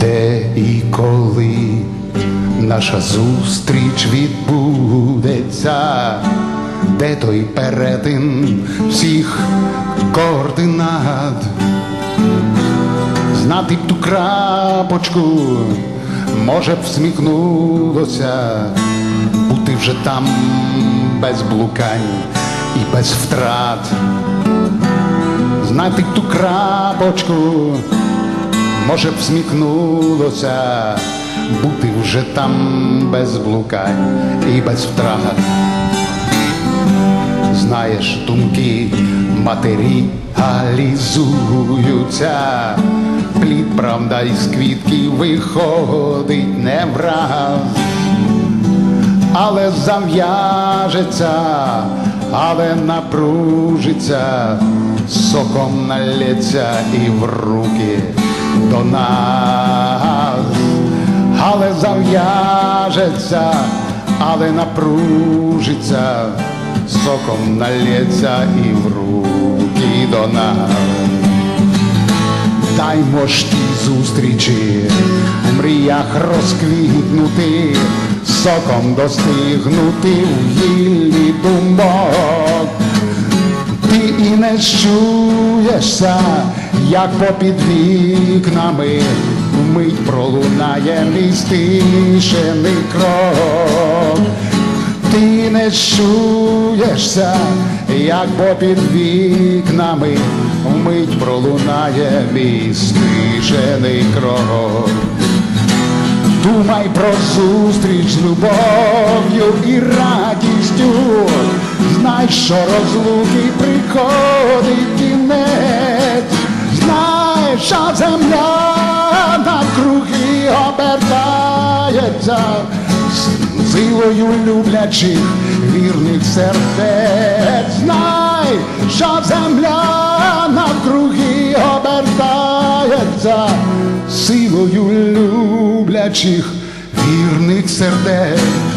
Де і коли наша зустріч відбудеться, де той перетин всіх координат, знати б ту крапочку, може б всміхнулося, бути вже там без блукань і без втрат, знати ту крапочку може б всміхнулося, бути вже там без блукань і без втрат. Знаєш, думки матеріалізуються, плід, правда, із квітки виходить не враз, але зав'яжеться, але напружиться, соком налється і в руки до нас, але зав'яжеться, але напружиться, соком налється і в руки до нас. Даймо ж тій зустрічі в мріях розквітнути, соком достигнути в гіллі думок. Ти і не чуєшся, як попід вікнами вмить пролунає мій стишений крок. Ти не чуєшся, як попід вікнами вмить пролунає мій стишений крок. Думай про зустріч з любов'ю і радістю, знай, що розлуки приходить кінець, знай, що земля навкруги обертається. Силою люблячих вірних сердець, знай, що земля навкруги обертається люблячих вірних сердець.